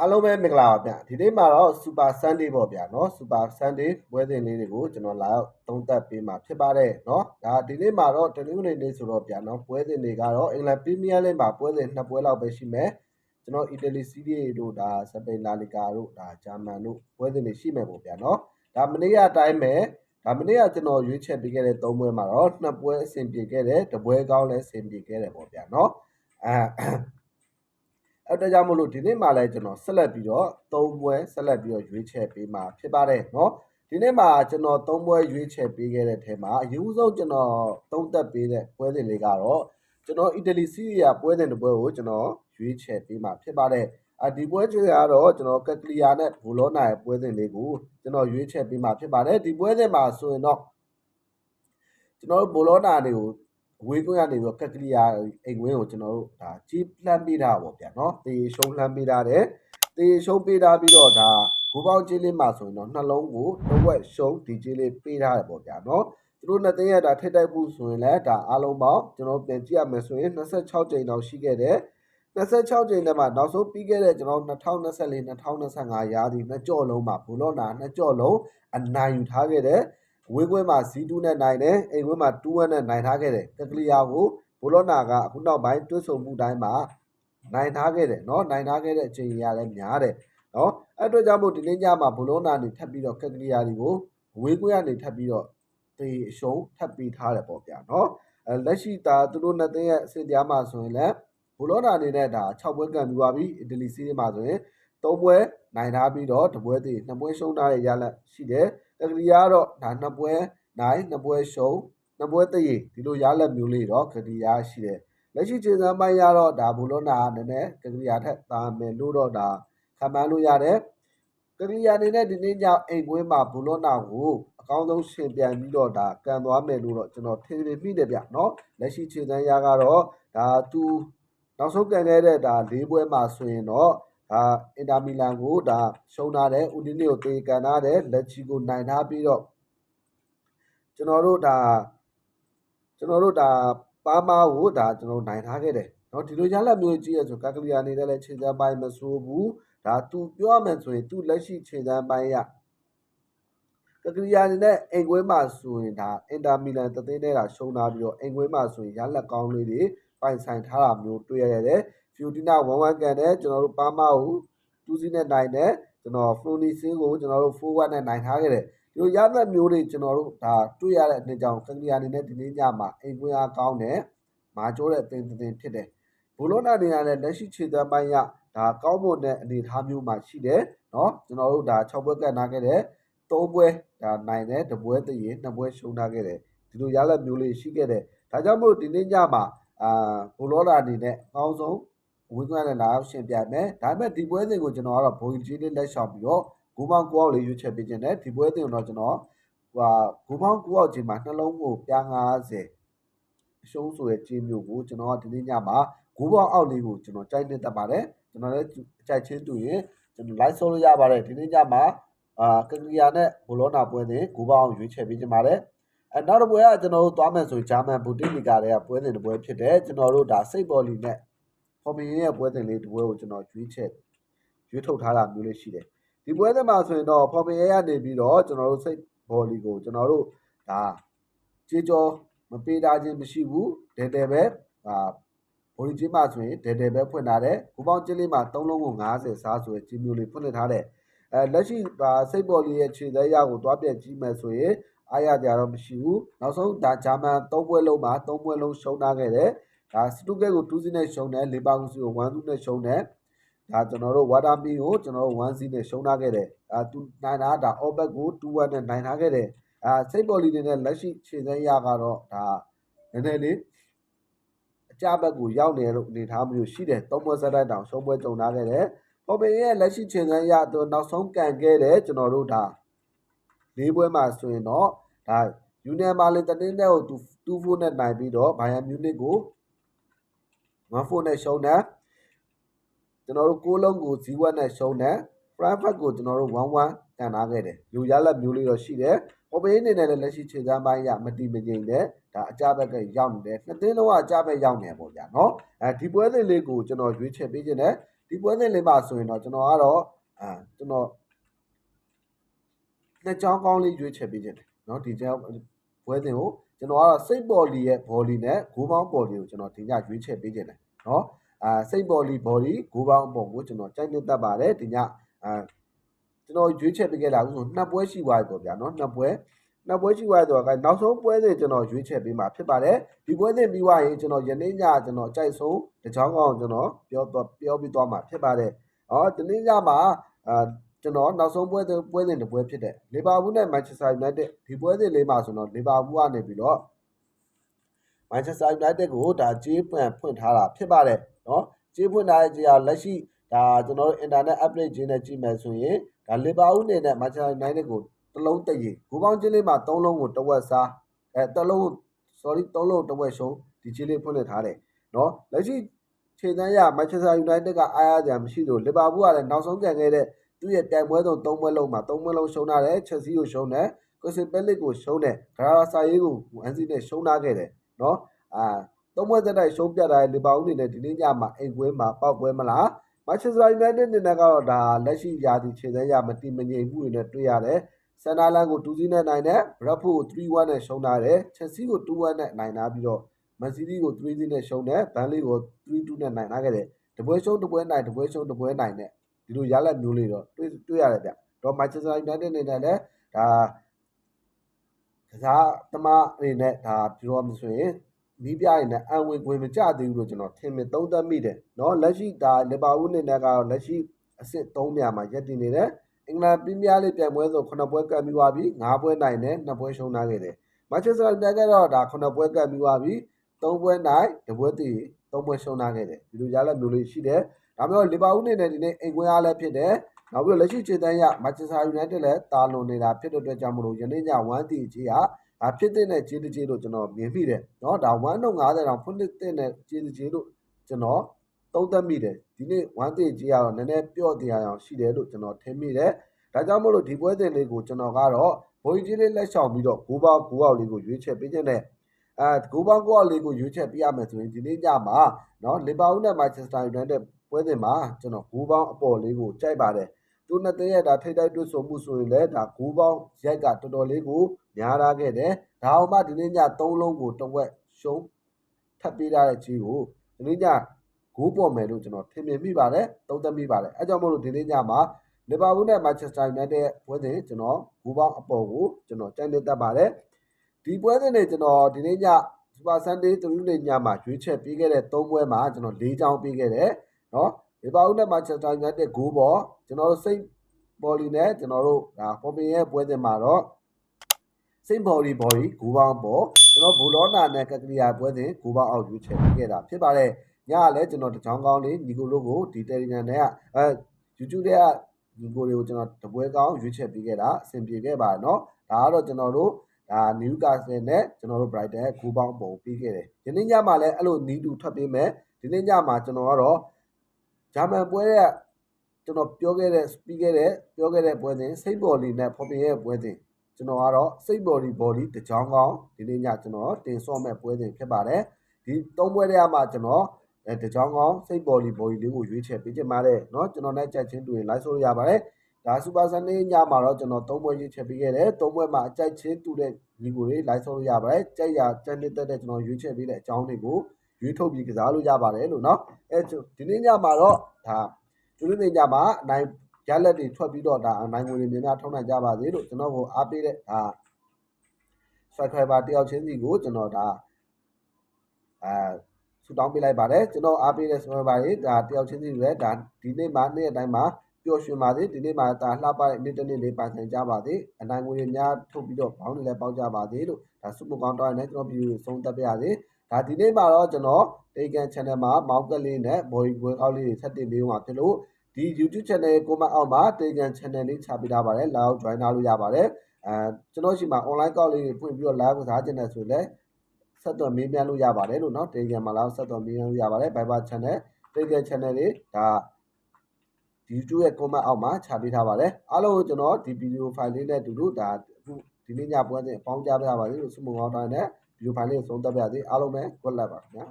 အားလုံးပဲမင်္ဂလာပါဗျဒီနေ့မှာတော့ Super Sunday ပေါ့ဗျာเนาะ Super Sunday ပွဲစဉ်လေးတွေကိုကျွန်တော်လာရောက်သုံးသပ်ပေးမှာဖြစ်ပါတယ်เนาะဒါဒီနေ့မှာတော့တနင်္ဂနွေနေ့ဆိုတော့ဗျာเนาะပွဲစဉ်တွေကတော့အင်္ဂလန်ပရီးမီးယားလိမှာပွဲစဉ်နှစ်ပွဲလောက်ပဲရှိမယ်ကျွန်တော်အီတလီစီးရီးတို့ဒါစပိန်လာလီဂါတို့ဒါဂျာမန်တို့ပွဲစဉ်တွေရှိမယ်ပေါ့ဗျာเนาะဒါမနေ့ကအတိုင်းပဲဒါမနေ့ကကျွန်တော်ရွေးချက်ပေးခဲ့တဲ့၃ပွဲမှာတော့နှစ်ပွဲအဆင်ပြေခဲ့တယ်တပွဲကောင်းလည်းအဆင်ပြေခဲ့တယ်ပေါ့ဗျာเนาะအဲ အဲ့တော့ကြောင့်မလို့ဒီနေ့မှလည်းကျွန်တော်ဆက်လက်ပြီးတော့၃ပွဲဆက်လက်ပြီးတော့ရွေးချယ်ပေးမှာဖြစ်ပါတယ်နော်ဒီနေ့မှကျွန်တော်၃ပွဲရွေးချယ်ပေးခဲ့တဲ့ထဲမှာအယူဆုံးကျွန်တော်သုံးသပ်ပေးတဲ့ပွဲစဉ်လေးကတော့ကျွန်တော်အီတလီစီးရီးယားပွဲစဉ်တစ်ပွဲကိုကျွန်တော်ရွေးချယ်ပေးမှာဖြစ်ပါတယ်အဒီပွဲကြီးကတော့ကျွန်တော်ကက်ကလီယာနဲ့ဘူလောနာရဲ့ပွဲစဉ်လေးကိုကျွန်တော်ရွေးချယ်ပေးမှာဖြစ်ပါတယ်ဒီပွဲစဉ်မှာဆိုရင်တော့ကျွန်တော်ဘူလောနာတွေကို အဝေးကွင်းကနေပြီးတော့ကက်ကလီယာအိမ်ဝင်းကိုကျွန်တော်တို့ဒါကြီးလှမ်းပေးထားပါဗျာနော်တေရှုံးလှမ်းပေးထားတယ်တေရှုံးပေးထားပြီးတော့ဒါဂိုးပေါင်းကြီးလေးမှာဆိုရင်တော့နှလုံးကိုတစ်ဝက်ရှုံးဒီကြီးလေးပေးထားတယ်ပေါ့ဗျာနော်သူတို့နှစ်သိန်းရတာထိတိုက်ဖို့ဆိုရင်လည်းဒါအားလုံးပေါင်းကျွန်တော်ပြန်ကြည့်ရမယ်ဆိုရင်26ကြိမ်တောင်ရှိခဲ့တယ်26ကြိမ်ထဲမှာနောက်ဆုံးပြီးခဲ့တဲ့ကျွန်တော်2024 2025ရာသီနှစ်ကြော့လုံးမှာဘူလော့နာနှစ်ကြော့လုံးအနိုင်ယူထားခဲ့တယ် ဝေးကွင်းမှာ C2 နဲ့နိုင်တယ်အိမ်ကွင်းမှာ2-1နဲ့နိုင်ထားခဲ့တယ်ကကလီယာကိုဘူလော့နာကအခုနောက်ပိုင်းတွတ်ဆုံမှုတိုင်းမှာနိုင်ထားခဲ့တယ်เนาะနိုင်ထားခဲ့တဲ့အချိန်ကြီးရလည်းများတယ်เนาะအဲ့အတွက်ကြောင့်မို့ဒီနေ့ညမှာဘူလော့နာနေထပ်ပြီးတော့ကကလီယာတွေကိုဝေးကွင်းကနေထပ်ပြီးတော့တေအရှုံးထပ်ပြီးထားတယ်ပေါ့ဗျာเนาะအဲလက်ရှိတာသူတို့နှစ်သိန်းရဲ့အဆင့်တရားမှာဆိုရင်လည်းဘူလော့နာအနေနဲ့ဒါ6ပွဲကန်ပြီးပါပြီအီတလီစီးရီးမှာဆိုရင် သုံးပွဲနိုင်ထားပြီးတော့တပွဲသေးနှစ်ပွဲရှုံးထားတဲ့ရလဒ်ရှိတယ်တကယ်ကြီးကတော့ဒါနှစ်ပွဲနိုင်နှစ်ပွဲရှုံးနှစ်ပွဲသေးဒီလိုရလဒ်မျိုးလေးတော့ကတိယာရှိတယ်လက်ရှိခြေစမ်းပိုင်းကတော့ဒါဘူလွန်နာကနည်းနည်းကတိယာထက်သာမယ်လို့တော့ဒါခံမှန်းလို့ရတယ်ကတိယာအနေနဲ့ဒီနေ့ညအိမ်ကွင်းမှာဘူလွန်နာကိုအကောင်းဆုံးရှင်ပြန်ပြီးတော့ဒါကန်သွားမယ်လို့တော့ကျွန်တော်ထင်နေမိတယ်ဗျနော်လက်ရှိခြေစမ်းရကတော့ဒါသူနောက်ဆုံးကန်ခဲ့တဲ့ဒါ၄ပွဲမှာဆိုရင်တော့ ဒါအင်တာမီလန်ကိုဒါရှုံးထားတယ်ဦးဒီနီကိုတေကန်ထားတယ်လက်ချီကိုနိုင်ထားပြီးတော့ကျွန်တော်တို့ဒါကျွန်တော်တို့ဒါပါမာကိုဒါကျွန်တော်နိုင်ထားခဲ့တယ်เนาะဒီလိုရလက်မျိုးကြီးရဆိုကကလီယာနေနဲ့လည်းခြေစမ်းပိုင်းမဆိုးဘူးဒါသူပြောရမယ်ဆိုရင်သူလက်ရှိခြေစမ်းပိုင်းရကကလီယာနေနဲ့အိမ်ကွင်းမှာဆိုရင်ဒါအင်တာမီလန်တသိန်းနဲ့တာရှုံးထားပြီးတော့အိမ်ကွင်းမှာဆိုရင်ရလက်ကောင်းလေးတွေပိုင်ဆိုင်ထားတာမျိုးတွေ့ရတယ် ဖီယိုတီနာ1-1ကန်တယ်ကျွန်တော်တို့ပါမာကို2စီးနဲ့နိုင်တယ်ကျွန်တော်ဖလိုနီစင်းကိုကျွန်တော်တို့4-1နဲ့နိုင်ထားခဲ့တယ်ဒီလိုရသက်မျိုးတွေကျွန်တော်တို့ဒါတွေ့ရတဲ့အနေကြောင့်ကင်လီယာအနေနဲ့ဒီနေ့ညမှာအိမ်ကွင်းအားကောင်းတယ်မာကျိုးတဲ့အသင်းအသင်းဖြစ်တယ်ဘူလောနာနေရာနဲ့လက်ရှိခြေသွမ်းပိုင်းရဒါကောင်းမွန်တဲ့အနေအထားမျိုးမှာရှိတယ်เนาะကျွန်တော်တို့ဒါ6ပွဲကတ်နာခဲ့တယ်3ပွဲဒါနိုင်တယ်တပွဲတည်း2ပွဲရှုံးထားခဲ့တယ်ဒီလိုရလက်မျိုးလေးရှိခဲ့တယ်ဒါကြောင့်မို့ဒီနေ့ညမှာအာဘူလောနာအနေနဲ့အကောင်းဆုံး ဝင်းကွန်းနဲ့လာရောက်ရှင်ပြမယ်ဒါပေမဲ့ဒီပွဲစဉ်ကိုကျွန်တော်ကတော့ဘိုးကြီးလေးလက်ရှောင်ပြီးတော့ဂိုးပေါင်း9အောင်လေးရွေးချက်ပေးခြင်းနဲ့ဒီပွဲစဉ်ကိုတော့ကျွန်တော်ဟိုဂိုးပေါင်း9အောင်ချိန်မှာနှလုံးကိုပြား90အရှုံးဆိုတဲ့ချင်းမျိုးကိုကျွန်တော်ကဒီနေ့ညမှာဂိုးပေါင်းအောက်လေးကိုကျွန်တော်ကြိုက်နေတတ်ပါတယ်ကျွန်တော်လည်းကြိုက်ချင်းတူရင်ကျွန်တော် live ဆိုလို့ရပါတယ်ဒီနေ့ညမှာအာကကလီယာနဲ့ဘိုလောနာပွဲစဉ်ဂိုးပေါင်းအောင်ရွေးချက်ပေးခြင်းပါတယ်အဲနောက်တစ်ပွဲကကျွန်တော်တို့သွားမယ်ဆိုဂျာမန်ဘူတစ်လီဂါတွေကပွဲစဉ်တစ်ပွဲဖြစ်တယ်ကျွန်တော်တို့ဒါစိတ်ဘော်လီနဲ့ ဖော်မီရဲ့ပွဲစဉ်လေးတစ်ပွဲကိုကျွန်တော်ရွေးချက်ရွေးထုတ်ထားတာမျိုးလေးရှိတယ်ဒီပွဲစဉ်မှာဆိုရင်တော့ဖော်မီရဲ့ကနေပြီးတော့ကျွန်တော်တို့စိတ်ဘော်လီကိုကျွန်တော်တို့ဒါကြေးကြောမပေးတာချင်းမရှိဘူးဒဲတဲပဲအာဘော်လီချင်းမှာဆိုရင်ဒဲတဲပဲဖွင့်ထားတယ်ဂိုးပေါင်းချင်းလေးမှာ3လုံးကို90စားဆိုရယ်ချင်းမျိုးလေးဖွင့်လှစ်ထားတယ်အဲလက်ရှိစိတ်ဘော်လီရဲ့ခြေသေးရကိုတွားပြက်ကြည့်မယ်ဆိုရင်အားရကြတော့မရှိဘူးနောက်ဆုံးဒါဂျာမန်၃ပွဲလုံးမှာ၃ပွဲလုံးရှုံးထားခဲ့တယ် ဒါစတူကက်ကို2စီးနဲ့ရှုံးတယ်လီဗာပူးစီကို1 2နဲ့ရှုံးတယ်ဒါကျွန်တော်တို့ဝါတာမီကိုကျွန်တော်တို့1စီးနဲ့ရှုံးထားခဲ့တယ်အဲသူနိုင်တာဒါအော်ဘက်ကို2-1နဲ့နိုင်ထားခဲ့တယ်အဲစိတ်ဘော်လီတွေနဲ့လက်ရှိခြေစမ်းရကတော့ဒါနည်းနည်းလေးအကြဘက်ကိုရောက်နေလို့အနေထားမျိုးရှိတယ်သုံးပွဲဆက်တိုက်တောင်ရှုံးပွဲကြုံထားခဲ့တယ်ပေါ်ပင်ရဲ့လက်ရှိခြေစမ်းရတော့နောက်ဆုံးကန်ခဲ့တယ်ကျွန်တော်တို့ဒါလေးပွဲမှာဆိုရင်တော့ဒါယူနီယံမာလင်တတင်းတဲ့ကို2 4နဲ့နိုင်ပြီးတော့ဘိုင်ယန်မြူနစ်ကို 1/4နဲ့ရှုံးတယ်ကျွန်တော်တို့ကိုးလုံးကို0-1နဲ့ရှုံးတယ် private ကိုကျွန်တော်တို့1-1တန်ထားခဲ့တယ်လူရလက်မျိုးလေးတော့ရှိတယ်ပေါ်ပင်းနေနဲ့လည်းလက်ရှိခြေစမ်းပိုင်းရမတိမငိမ့်တဲ့ဒါအကြဘက်ကရောက်နေတယ်နှစ်သင်းလုံးကအကြဘက်ရောက်နေပေါ့ဗျာနော်အဲဒီပွဲစဉ်လေးကိုကျွန်တော်ရွေးချယ်ပေးခြင်းနဲ့ဒီပွဲစဉ်လေးမှာဆိုရင်တော့ကျွန်တော်ကတော့အာကျွန်တော်လက်ချောင်းကောင်းလေးရွေးချယ်ပေးခြင်းတယ်နော်ဒီကြောင် ပွဲစဉ်ကိုကျွန်တော်ကတော့စိတ်ပေါ်လီရဲ့ဘော်လီနဲ့ဂိုးပေါင်းပေါ်လီကိုကျွန်တော်တင်ပြရွေးချယ်ပေးခြင်းတယ်နော်အာစိတ်ပေါ်လီဘော်လီဂိုးပေါင်းပေါ်ကိုကျွန်တော်ကြိုက်နှစ်သက်ပါတယ်တင်ပြအာကျွန်တော်ရွေးချယ်ပေးခဲ့တာအခုဆိုနှစ်ပွဲရှိသွားပြီပေါ့ဗျာနော်နှစ်ပွဲနောက်ပွဲကြည့်ရတော့ကနောက်ဆုံးပွဲစဉ်ကျွန်တော်ရွေးချယ်ပေးမှာဖြစ်ပါတယ်ဒီပွဲစဉ်ပြီးွားရင်ကျွန်တော်ယနေ့ညကျွန်တော်ကြိုက်ဆုံးတချောင်းကောင်ကျွန်တော်ပြောတော့ပြောပြီးသွားမှာဖြစ်ပါတယ်ဟောဒီနေ့ညမှာအာ ကျွန်တော်နောက်ဆုံးပွဲစဉ်ပွဲစဉ်တစ်ပွဲဖြစ်တဲ့လီဗာပူးနဲ့မန်ချက်စတာယူနိုက်တက်ဒီပွဲစဉ်လေးမှာဆိုတော့လီဗာပူးကနေပြီးတော့မန်ချက်စတာယူနိုက်တက်ကိုဒါကြေးပန်ဖွင့်ထားတာဖြစ်ပါတယ်နော်ကြေးဖွင့်ထားတဲ့ကြေးကလက်ရှိဒါကျွန်တော်တို့ internet update ကြေးနဲ့ကြည့်မယ်ဆိုရင်ဒါလီဗာပူးနေနဲ့မန်ချက်စတာယူနိုက်တက်ကိုတစ်လုံးတည့်ရဂိုးပေါင်းကြေးလေးမှာ၃လုံးကိုတဝက်စားအဲတစ်လုံး sorry ၃လုံးတဝက်ရှုံးဒီကြေးလေးဖွင့်လှစ်ထားတယ်နော်လက်ရှိခြေတန်းရမန်ချက်စတာယူနိုက်တက်ကအားရစရာမရှိလို့လီဗာပူးကလည်းနောက်ဆုံးကန်ခဲ့တဲ့ သူ့ရဲ့တိုင်ပွဲဆုံး၃ပွဲလုံးမှာ၃ပွဲလုံးရှုံးထားတယ်ချက်စီကိုရှုံးတယ်ကိုစင်ပက်လစ်ကိုရှုံးတယ်ဂရာဆာယေးကိုဝမ်စီနဲ့ရှုံးထားခဲ့တယ်နော်အာသုံးပွဲသက်တိုက်ရှုံးပြတ်တာလီဗာပူးအနေနဲ့ဒီနေ့ညမှာအိမ်ကွင်းမှာပောက်ပွဲမလားမန်ချက်စတာယူနိုက်တက်အနေနဲ့ကတော့ဒါလက်ရှိရာသီခြေတန်းရမတိမငြိမ်မှုတွေနဲ့တွေ့ရတယ်ဆန်နာလန်ကို2-0နဲ့နိုင်တယ်ဘရက်ဖို့ကို3-1နဲ့ရှုံးထားတယ်ချက်စီကို2-1နဲ့နိုင်ထားပြီးတော့မန်စီးတီးကို3-0နဲ့ရှုံးတယ်ဘန်လီကို3-2နဲ့နိုင်ထားခဲ့တယ်တပွဲရှုံးတပွဲနိုင်တပွဲရှုံးတပွဲနိုင်နဲ့ ဒီလိုရလဒ်မျိုးလေးတော့တွေ့တွေ့ရတယ်ဗျတော့မန်ချက်စတာယူနိုက်တက်အနေနဲ့လည်းဒါကစားသမားအနေနဲ့ဒါပြောမှဆိုရင်နီးပြရင်လည်းအံဝင်ခွင်မကြသေးဘူးလို့ကျွန်တော်ထင်မြင်သုံးသပ်မိတယ်เนาะလက်ရှိဒါလီဗာပူးအနေနဲ့ကတော့လက်ရှိအဆင့်3နေရာမှာရပ်တည်နေတယ်အင်္ဂလန်ပရီးမီးယားလိပြိုင်ပွဲဆို9ပွဲကပ်ပြီးသွားပြီ9ပွဲနိုင်တယ်2ပွဲရှုံးထားခဲ့တယ်မန်ချက်စတာယူနိုက်တက်ကတော့ဒါ9ပွဲကပ်ပြီးသွားပြီ3ပွဲနိုင်2ပွဲတည်3ပွဲရှုံးထားခဲ့တယ်ဒီလိုရလဒ်မျိုးလေးရှိတယ် ဒါမျိုးလီဗာပူးအနေနဲ့ဒီနေ့အိမ်ကွင်းအားလည်းဖြစ်တယ်နောက်ပြီးတော့လက်ရှိခြေတန်းရမန်ချက်စတာယူနိုက်တက်လည်းတာလွန်နေတာဖြစ်တဲ့အတွက်ကြောင့်မလို့ယနေ့ည1တီကြီးဟာဒါဖြစ်တဲ့ခြေတကြီးလို့ကျွန်တော်မြင်မိတယ်เนาะဒါ1.50တောင်ဖွင့်တဲ့ခြေတကြီးလို့ကျွန်တော်သုံးသပ်မိတယ်ဒီနေ့1တီကြီးကတော့နည်းနည်းပြော့တရားအောင်ရှိတယ်လို့ကျွန်တော်ထင်မိတယ်ဒါကြောင့်မို့လို့ဒီပွဲစဉ်လေးကိုကျွန်တော်ကတော့ဘိုးကြီးလေးလက်ဆောင်ပြီးတော့ဂိုးပေါင်းဂိုးအောက်လေးကိုရွေးချယ်ပေးခြင်းနဲ့အဲဂိုးပေါင်းဂိုးအောက်လေးကိုရွေးချယ်ပေးရမယ်ဆိုရင်ဒီနေ့ညမှာเนาะလီဗာပူးနဲ့မန်ချက်စတာယူနိုက်တက် ပွဲစဉ်မှာကျွန်တော်ဂိုးပေါင်းအပေါ်လေးကိုကြိုက်ပါတယ်သူနှစ်သင်းရဲ့ဒါထိတိုက်တွေ့ဆုံမှုဆိုရင်လည်းဒါဂိုးပေါင်းရိုက်ကတော်တော်လေးကိုများထားခဲ့တယ်ဒါအောင်မှဒီနေ့ည3လုံးကိုတဝက်ရှုံးထပ်ပေးထားတဲ့ကြီးကိုဒီနေ့ညဂိုးပေါ်မယ်လို့ကျွန်တော်ထင်မြင်မိပါတယ်သုံးသပ်မိပါတယ်အဲကြောင့်မို့လို့ဒီနေ့ညမှာလီဗာပူးနဲ့မန်ချက်စတာယူနိုက်တက်ပွဲစဉ်ကျွန်တော်ဂိုးပေါင်းအပေါ်ကိုကျွန်တော်ကြိုက်နေတတ်ပါတယ်ဒီပွဲစဉ်တွေကျွန်တော်ဒီနေ့ညစူပါဆန်ဒေးတူနေ့ညမှာရွေးချက်ပေးခဲ့တဲ့၃ပွဲမှာကျွန်တော်၄ချောင်းပေးခဲ့တယ် နော်လီဗာပူးနဲ့မန်ချက်စတာယူနိုက်တက်ဂိုးပေါ်ကျွန်တော်တို့စိတ်ဘော်လီနဲ့ကျွန်တော်တို့ဒါပေါ်ပင်ရဲ့ပွဲစဉ်မှာတော့စိတ်ဘော်လီဘော်လီဂိုးပေါင်းပေါ်ကျွန်တော်ဘူလောနာနဲ့ကက်ကလီယာပွဲစဉ်ဂိုးပေါင်းအောင်ရွေးချယ်ခဲ့တာဖြစ်ပါတယ်ညကလည်းကျွန်တော်တချောင်းကောင်းလေးညီကိုလို့ကိုဒီ Telegram နဲ့ကအဲ YouTube နဲ့ကညီကိုတွေကိုကျွန်တော်တပွဲကောင်းရွေးချယ်ပေးခဲ့တာအဆင်ပြေခဲ့ပါတယ်နော်ဒါကတော့ကျွန်တော်တို့ဒါနယူကာဆယ်နဲ့ကျွန်တော်တို့ Brighton ကိုပေါင်းပုံပြီးခဲ့တယ်။ယနေ့ညမှာလည်းအဲ့လိုနီးတူထွက်ပေးမယ်။ဒီနေ့ညမှာကျွန်တော်ကတော့ ဂျာမန်ပွဲရဲ့ကျွန်တော်ပြောခဲ့တဲ့ speak ခဲ့တဲ့ပြောခဲ့တဲ့ပွဲစဉ်စိတ်ဘော်လီနဲ့ဖော်ပြရဲ့ပွဲစဉ်ကျွန်တော်ကတော့စိတ်ဘော်လီဘော်လီတကြောင်ကောင်းဒီနေ့ညကျွန်တော်တင်ဆော့မဲ့ပွဲစဉ်ဖြစ်ပါတယ်ဒီသုံးပွဲထဲမှာကျွန်တော်အဲတကြောင်ကောင်းစိတ်ဘော်လီဘော်လီလေးကိုရွေးချယ်ပေးချင်ပါတယ်เนาะကျွန်တော်နဲ့ကြိုက်ချင်းတူရင် like ဆိုလို့ရပါတယ်ဒါစူပါဆန်လေးညမှာတော့ကျွန်တော်သုံးပွဲရွေးချယ်ပေးခဲ့တယ်သုံးပွဲမှာအကြိုက်ချင်းတူတဲ့ညီကိုတွေ like ဆိုလို့ရပါတယ်ကြိုက်ရကြက်နေတဲ့တဲ့ကျွန်တော်ရွေးချယ်ပေးတဲ့အကြောင်းတွေကို ရွေးထုတ်ပြီးကစားလို့ရပါတယ်လို့နော်အဲဒီနေ့ညမှာတော့ဒါဒီနေ့ညမှာအနိုင်ရလက်တွေထွက်ပြီးတော့ဒါအနိုင်ဝင်တွေများများထောင်းနိုင်ကြပါစေလို့ကျွန်တော်ကိုအားပေးတဲ့ဒါ subscriber တယောက်ချင်းစီကိုကျွန်တော်ဒါအဲဆူတောင်းပေးလိုက်ပါတယ်ကျွန်တော်အားပေးတဲ့ subscriber တွေဒါတယောက်ချင်းစီလည်းဒါဒီနေ့မှာနေ့အတိုင်းမှာ ပျော်ရွှင်ပါစေဒီနေ့မှဒါလှပတဲ့နေ့တစ်နေ့လေးပိုင်ဆိုင်ကြပါစေအနိုင်ငွေတွေများထုတ်ပြီးတော့ဘောင်းတွေလည်းပေါက်ကြပါစေလို့ဒါစုမကောင်းတောင်းနေကျွန်တော်ဗီဒီယိုဆုံးသက်ပြရစေဒါဒီနေ့မှာတော့ကျွန်တော်တေကန် channel မှာမောက်ကလေးနဲ့ဘော်ရီပွဲကောက်လေးတွေဆက်တင်ပေးမှာဖြစ်လို့ဒီ YouTube channel ကိုမအောက်မှာတေကန် channel လေးချပေးထားပါတယ်လာအောင် join ထားလို့ရပါတယ်အဲကျွန်တော်ရှိမှာ online ကောက်လေးတွေဖွင့်ပြီးတော့ live ကစားခြင်းနဲ့ဆိုလည်းဆက်သွယ်မေးမြန်းလို့ရပါတယ်လို့เนาะ Telegram မှာလာဆက်သွယ်မေးမြန်းလို့ရပါတယ် Viber channel Telegram channel တွေဒါဒီ YouTube ရဲ့ comment အောက်မှာချပေးထားပါတယ်အားလုံးကိုကျွန်တော်ဒီ video file လေးနဲ့အတူတူဒါအခုဒီနေ့ညပွဲစဉ်အပေါင်းကြားပြပါလိမ့်လို့ဆုမွန်ကောင်းတိုင်းနဲ့ video file လေးကိုသုံးသပ်ပြပါစေအားလုံးပဲ good luck ပါခင်ဗျာ